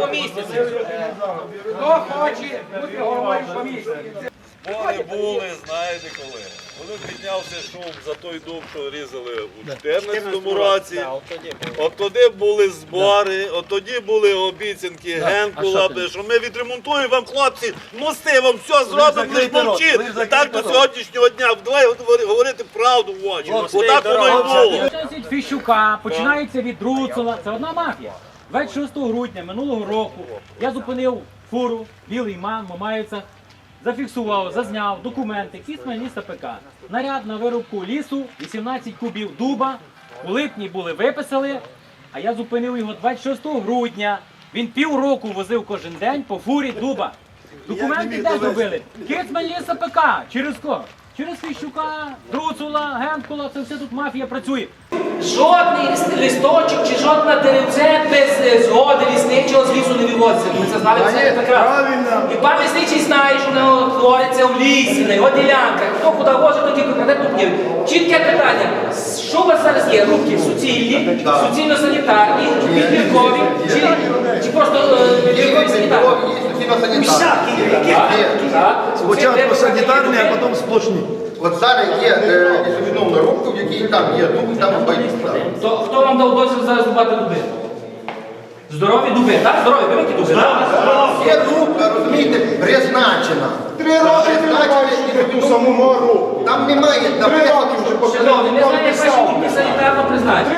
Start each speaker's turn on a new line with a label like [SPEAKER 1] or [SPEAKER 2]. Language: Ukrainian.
[SPEAKER 1] комісії. Хто хоче бути головою комісії?
[SPEAKER 2] Збори були, знаєте коли. Коли піднявся шум за той дуб, що різали у 2014 році. От тоді були збори, от тоді були обіцянки Генкула, що ми відремонтуємо вам, хлопці, мости, вам все зробимо, лиш мовчіть. Так до сьогоднішнього дня. Давай говорити правду в очі. Отак воно і було.
[SPEAKER 1] Фіщука, починається від Руцола. Це одна мафія. 26 грудня минулого року я зупинив фуру, білий мам, мамаються, зафіксував, зазняв документи, всі Хмельницька ПК. Наряд на вирубку лісу, 18 кубів дуба. У липні були виписали, а я зупинив його 26 грудня. Він півроку возив кожен день по фурі дуба. Документи де зробили? Кицман ліса ПК. Через кого? Через Фіщука, Друцула, Генкула, це все тут мафія працює. Жодний листочок чи жодне деревце без е, згоди лісничого з лісу не вивозиться. Ми це знали все прекрасно. І пан лісничий знає, що воно твориться в лісі, на його ділянках. Хто куди возить, то тільки тут Чітке питання. Що у вас зараз є? Рубки суцільні, суцільно-санітарні, підбіркові, чи, чи просто е, санітарні? Усякі, які?
[SPEAKER 3] Спочатку санітарні, а потім сплошні.
[SPEAKER 4] От зараз є е, відповідно рубка, в якій там є дуб, там обидві.
[SPEAKER 1] То хто вам дав дозвіл зараз рубати дуби? Здорові дуби, так? Здорові, великі дуби?
[SPEAKER 4] Є рубка, розумієте, призначена.
[SPEAKER 3] Три роки тримаєш ту саму гору.
[SPEAKER 4] Там немає,
[SPEAKER 3] Три
[SPEAKER 4] наприклад,
[SPEAKER 3] роки вже
[SPEAKER 1] Шановні, не знаю, як санітарно призначені.